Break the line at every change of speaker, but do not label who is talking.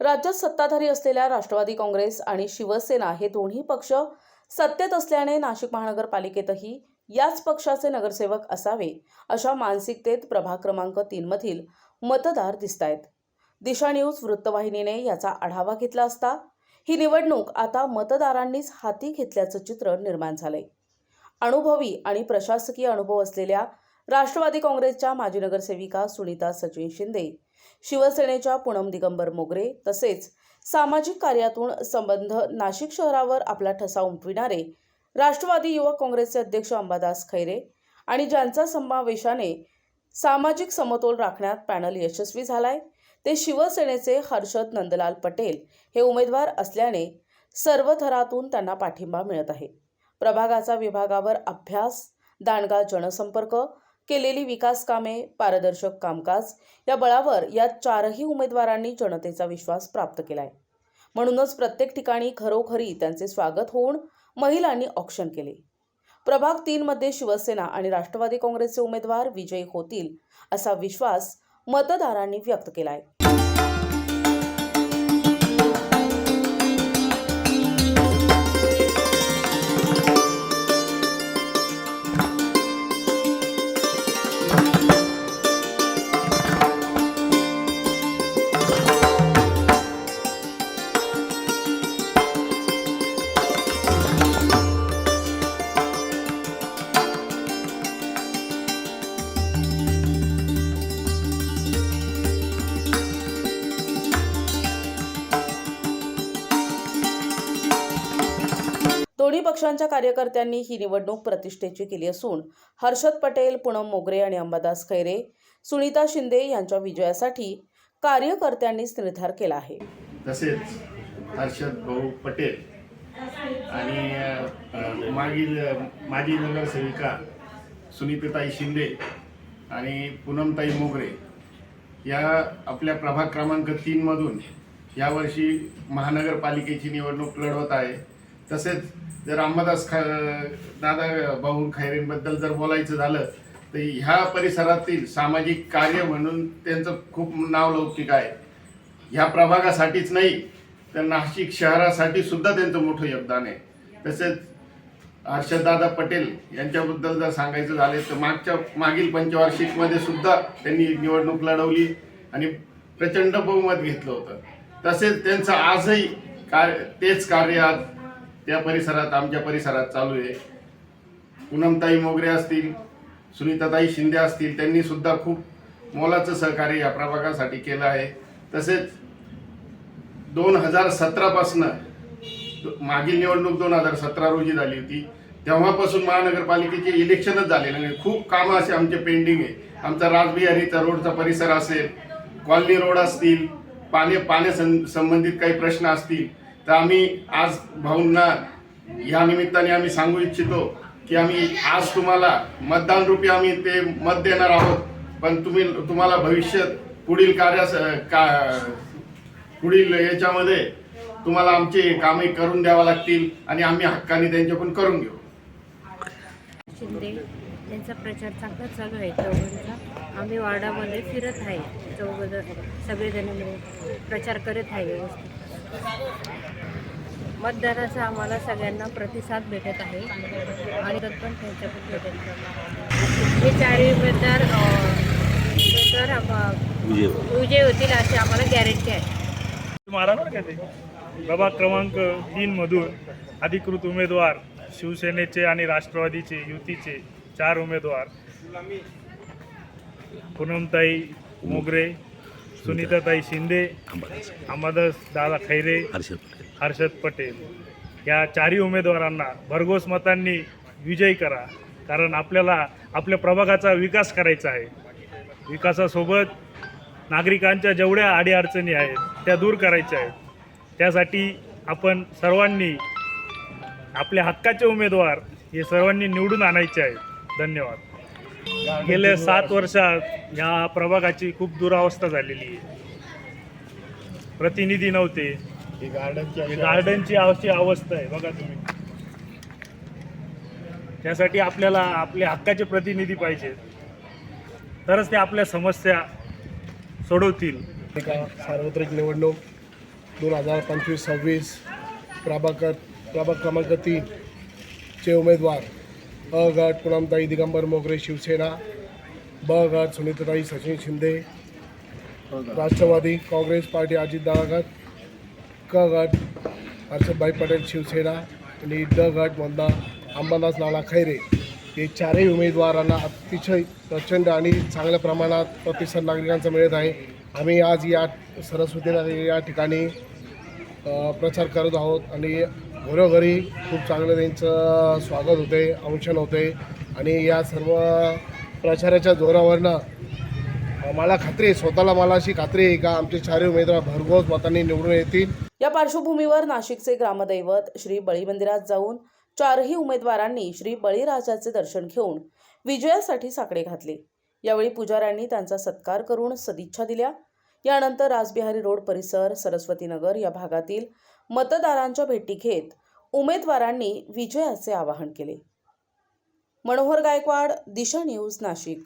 राज्यात सत्ताधारी असलेल्या राष्ट्रवादी काँग्रेस आणि शिवसेना हे दोन्ही पक्ष सत्तेत असल्याने नाशिक महानगरपालिकेतही याच पक्षाचे नगरसेवक असावे अशा मानसिकतेत प्रभाग क्रमांक तीनमधील मतदार दिसतायत. दिशा न्यूज वृत्तवाहिनीने याचा आढावा घेतला असता ही निवडणूक आता मतदारांनीच हाती घेतल्याचं चित्र निर्माण झालंय. अनुभवी आणि प्रशासकीय अनुभव असलेल्या राष्ट्रवादी काँग्रेसच्या माजी नगरसेविका सुनीता सचिन शिंदे शिवसेनेच्या पूनम दिगंबर मोगरे तसेच सामाजिक कार्यातून संबंध नाशिक शहरावर आपला ठसा उमटविणारे राष्ट्रवादी युवक काँग्रेसचे अध्यक्ष अंबादास खैरे आणि ज्यांचा समावेशाने सामाजिक समतोल राखण्यात पॅनल यशस्वी झालाय ते शिवसेनेचे हर्षद नंदलाल पटेल हे उमेदवार असल्याने सर्व थरातून त्यांना पाठिंबा मिळत आहे. प्रभागाचा विभागावर अभ्यास दांडगा जनसंपर्क केलेली विकास कामे पारदर्शक कामकाज या बळावर या चारही उमेदवारांनी जनतेचा विश्वास प्राप्त केलाय. म्हणूनच प्रत्येक ठिकाणी खरोखरी त्यांचे स्वागत होऊन महिलांनी ऑक्शन केले. प्रभाग तीनमध्ये शिवसेना आणि राष्ट्रवादी काँग्रेसचे उमेदवार विजयी होतील असा विश्वास मतदारांनी व्यक्त केलाय. दोन्ही पक्षांच्या कार्यकर्त्यांनी ही निवडणूक प्रतिष्ठेची केली असून हर्षद पटेल पूनम मोगरे आणि अंबादास खैरे सुनीता शिंदे यांच्या विजयासाठी कार्यकर्त्यांनीच निर्धार केला आहे.
तसेच हर्षद भाऊ पटेल आणि मागील माजी नगरसेविका सुनीताताई शिंदे आणि पूनमताई मोगरे या आपल्या प्रभाग क्रमांक तीनमधून यावर्षी महानगरपालिकेची निवडणूक लढवत आहे. तसेच जर अंबादास ख दादा भाऊ खैरेंबद्दल जर बोलायचं झालं तर ह्या परिसरातील सामाजिक कार्य म्हणून त्यांचं खूप नावलौकिक आहे. ह्या प्रभागासाठीच नाही तर नाशिक शहरासाठी सुद्धा त्यांचं मोठं योगदान आहे. तसेच हर्षददादा पटेल यांच्याबद्दल जर सांगायचं झाले तर मागच्या मागील पंचवार्षिकमध्ये सुद्धा त्यांनी निवडणूक लढवली आणि प्रचंड बहुमत घेतलं होतं. तसेच त्यांचं आजही कार्य तेच कार्य आज त्या परिसरात आमच्या परिसरात चालू आहे. पूनमताई मोगरे असतील सुनीताताई शिंदे असतील त्यांनी सुद्धा खूप मोलाचं सहकार्य या प्रभागासाठी केलं आहे. तसेच दोन हजार सतरापासनं मागील निवडणूक दोन हजार सतरा रोजी झाली होती. तेव्हापासून महानगरपालिकेचे इलेक्शनच झालेलं नाही. खूप कामं असे आमचे पेंडिंग आहे. आमचा राजबिहारीचा रोडचा परिसर असेल कॉलनी रोड असतील पाणी पाण्या सं- संबंधित काही प्रश्न असतील तर आम्ही आज भाऊंना या निमित्ताने आम्ही सांगू इच्छितो की आम्ही आज तुम्हाला मतदान रूपी आम्ही ते मत देणार आहोत. पण तुम्ही तुम्हाला भविष्यात पुढील कार्यास का पुढील याच्यामध्ये तुम्हाला आमचे कामे करून द्यावा लागतील आणि आम्ही हक्काने त्यांच्याकडून करून घेऊ.
शिंदे त्यांचा प्रचार चांगला चालू आहे. चौघांचा आम्ही वार्डामध्ये फिरत आहे. चौघ सगळेजण प्रचार करत आहे व्यवस्थित. मतदाराचा आम्हाला सगळ्यांना प्रतिसाद भेटत आहे. आणि तत् पण त्यांच्याकडून भेटत. हे चारही उमेदवार विजय होतील अशी आम्हाला गॅरंटी आहे.
मारणार का ते? प्रभाग क्रमांक तीन मधून अधिकृत उमेदवार शिवसेनेचे आणि राष्ट्रवादीचे युतीचे चार उमेदवार. पूनमताई मोगरे सुनीताताई शिंदे अंबादास. दादा खैरे हर्षद पटेल. या चारही उमेदवारांना भरघोस मतांनी विजयी करा. कारण आपल्याला आपल्या प्रभागाचा विकास करायचा आहे. विकासासोबत नागरिकांच्या जेवढ्या अडीअडचणी आहेत त्या दूर करायच्या आहेत. त्यासाठी आपण सर्वांनी आपल्या हक्काचे उमेदवार हे सर्वांनी निवडून आणायचे आहेत. धन्यवाद. गेल्या सात वर्षात ह्या प्रभागाची खूप दुरावस्था झालेली आहे. प्रतिनिधी नव्हते.
गार्डनची
अशी अवस्था. आहे. बघा तुम्ही. त्यासाठी आपल्याला आपल्या हक्काचे प्रतिनिधी पाहिजेत तरच ते आपल्या समस्या सोडवतील.
एका सार्वत्रिक निवडणूक दोन हजार पंचवीस सव्वीस प्रभाग प्रभाग क्रमांक तीन चे उमेदवार. अ गट पुनमताई दिगंबर मोगरे शिवसेना. ब गट सुनीताताई सचिन शिंदे. राष्ट्रवादी काँग्रेस पार्टी अजितदादा गट क गट हर्षदभाई पटेल शिवसेना. आणि ड गट मधला अंबादास नाना खैरे. हे चारही उमेदवारांना अतिशय प्रचंड आणि चांगल्या प्रमाणात प्रतिसाद नागरिकांचा मिळत आहे. आम्ही आज या सरस्वती नगर या ठिकाणी प्रचार करत आहोत. आणि घरोघरी खूप चांगलं त्यांचं स्वागत होते अंशन होते आणि या सर्व प्रचाराच्या जोरावरनं मला खात्री आहे स्वतःला मला अशी खात्री आहे का आमचे चारही उमेदवार भरघोस मतांनी निवडून येतील.
या पार्श्वभूमीवर नाशिकचे ग्रामदैवत श्री बळी मंदिरात जाऊन चारही उमेदवारांनी श्री बळीराजाचे दर्शन घेऊन विजयासाठी साकडे घातले. यावेळी पुजाऱ्यांनी त्यांचा सत्कार करून सदिच्छा दिल्या. यानंतर राजबिहारी रोड परिसर सरस्वती नगर या भागातील मतदारांच्या भेटी घेत उमेदवारांनी विजयाचे आवाहन केले. मनोहर गायकवाड दिशा न्यूज नाशिक.